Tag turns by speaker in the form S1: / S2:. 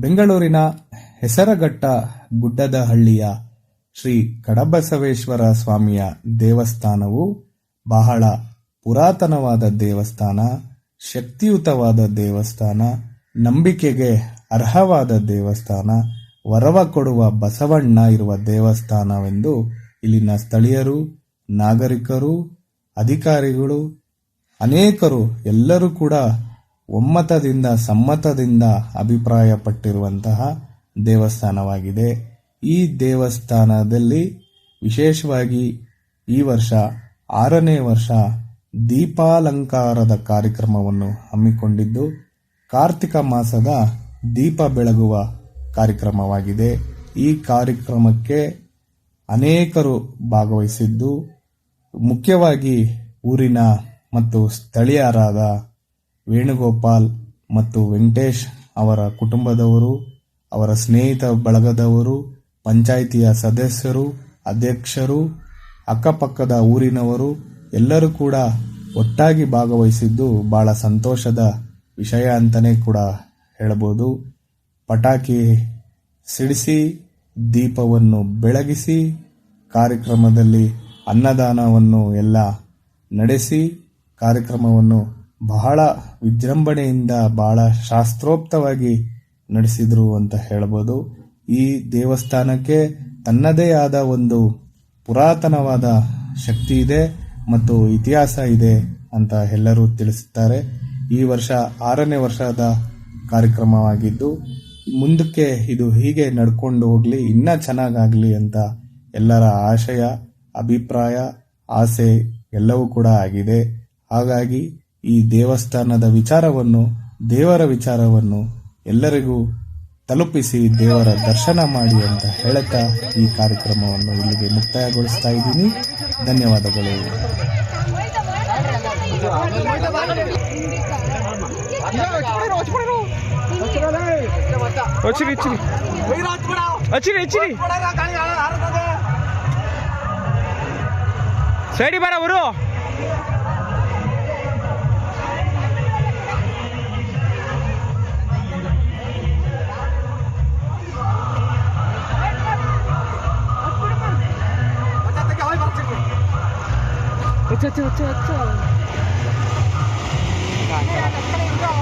S1: ಬೆಂಗಳೂರಿನ ಹೆಸರಘಟ್ಟ ಗುಡ್ಡದ ಹಳ್ಳಿಯ ಶ್ರೀ ಕಡಬಸವೇಶ್ವರ ಸ್ವಾಮಿಯ ದೇವಸ್ಥಾನವು ಬಹಳ ಪುರಾತನವಾದ ದೇವಸ್ಥಾನ, ಶಕ್ತಿಯುತವಾದ ದೇವಸ್ಥಾನ, ನಂಬಿಕೆಗೆ ಅರ್ಹವಾದ ದೇವಸ್ಥಾನ, ವರವ ಕೊಡುವ ಬಸವಣ್ಣ ಇರುವ ದೇವಸ್ಥಾನವೆಂದು ಇಲ್ಲಿನ ಸ್ಥಳೀಯರು, ನಾಗರಿಕರು, ಅಧಿಕಾರಿಗಳು, ಅನೇಕರು ಎಲ್ಲರೂ ಕೂಡ ಒಮ್ಮತದಿಂದ ಸಮ್ಮತದಿಂದ ಅಭಿಪ್ರಾಯಪಟ್ಟಿರುವಂತಹ ದೇವಸ್ಥಾನವಾಗಿದೆ. ಈ ದೇವಸ್ಥಾನದಲ್ಲಿ ವಿಶೇಷವಾಗಿ ಈ ವರ್ಷ ಆರನೇ ವರ್ಷ ದೀಪಾಲಂಕಾರದ ಕಾರ್ಯಕ್ರಮವನ್ನು ಹಮ್ಮಿಕೊಂಡಿದ್ದು, ಕಾರ್ತಿಕ ಮಾಸದ ದೀಪ ಬೆಳಗುವ ಕಾರ್ಯಕ್ರಮವಾಗಿದೆ. ಈ ಕಾರ್ಯಕ್ರಮಕ್ಕೆ ಅನೇಕರು ಭಾಗವಹಿಸಿದ್ದು, ಮುಖ್ಯವಾಗಿ ಊರಿನ ಮತ್ತು ಸ್ಥಳೀಯರಾದ ವೇಣುಗೋಪಾಲ್ ಮತ್ತು ವೆಂಕಟೇಶ್ ಅವರ ಕುಟುಂಬದವರು, ಅವರ ಸ್ನೇಹಿತ ಬಳಗದವರು, ಪಂಚಾಯಿತಿಯ ಸದಸ್ಯರು, ಅಧ್ಯಕ್ಷರು, ಅಕ್ಕಪಕ್ಕದ ಊರಿನವರು ಎಲ್ಲರೂ ಕೂಡ ಒಟ್ಟಾಗಿ ಭಾಗವಹಿಸಿದ್ದು ಬಹಳ ಸಂತೋಷದ ವಿಷಯ ಅಂತಲೇ ಕೂಡ ಹೇಳಬಹುದು ಪಟಾಕಿ ಸಿಡಿಸಿ, ದೀಪವನ್ನು ಬೆಳಗಿಸಿ, ಕಾರ್ಯಕ್ರಮದಲ್ಲಿ ಅನ್ನದಾನವನ್ನು ಎಲ್ಲ ನಡೆಸಿ, ಕಾರ್ಯಕ್ರಮವನ್ನು ಬಹಳ ವಿಜೃಂಭಣೆಯಿಂದ ಬಹಳ ಶಾಸ್ತ್ರೋಕ್ತವಾಗಿ ನಡೆಸಿದ್ರು ಅಂತ ಹೇಳ್ಬೋದು. ಈ ದೇವಸ್ಥಾನಕ್ಕೆ ತನ್ನದೇ ಆದ ಒಂದು ಪುರಾತನವಾದ ಶಕ್ತಿ ಇದೆ ಮತ್ತು ಇತಿಹಾಸ ಇದೆ ಅಂತ ಎಲ್ಲರೂ ತಿಳಿಸುತ್ತಾರೆ. ಈ ವರ್ಷ ಆರನೇ ವರ್ಷದ ಕಾರ್ಯಕ್ರಮವಾಗಿದ್ದು, ಮುಂದಕ್ಕೆ ಇದು ಹೀಗೆ ನಡ್ಕೊಂಡು ಹೋಗಲಿ, ಇನ್ನೂ ಚೆನ್ನಾಗಾಗಲಿ ಅಂತ ಎಲ್ಲರ ಆಶಯ, ಅಭಿಪ್ರಾಯ, ಆಸೆ ಎಲ್ಲವೂ ಕೂಡ ಆಗಿದೆ. ಹಾಗಾಗಿ ಈ ದೇವಸ್ಥಾನದ ವಿಚಾರವನ್ನು, ದೇವರ ವಿಚಾರವನ್ನು ಎಲ್ಲರಿಗೂ ತಲುಪಿಸಿ ದೇವರ ದರ್ಶನ ಮಾಡಿ ಅಂತ ಹೇಳುತ್ತಾ ಈ ಕಾರ್ಯಕ್ರಮವನ್ನು ಇಲ್ಲಿಗೆ ಮುಕ್ತಾಯಗೊಳಿಸ್ತಾ ಇದ್ದೀನಿ. ಧನ್ಯವಾದಗಳು.
S2: ಸೈಡಿ ಬರ ಅವರು 我这这这。这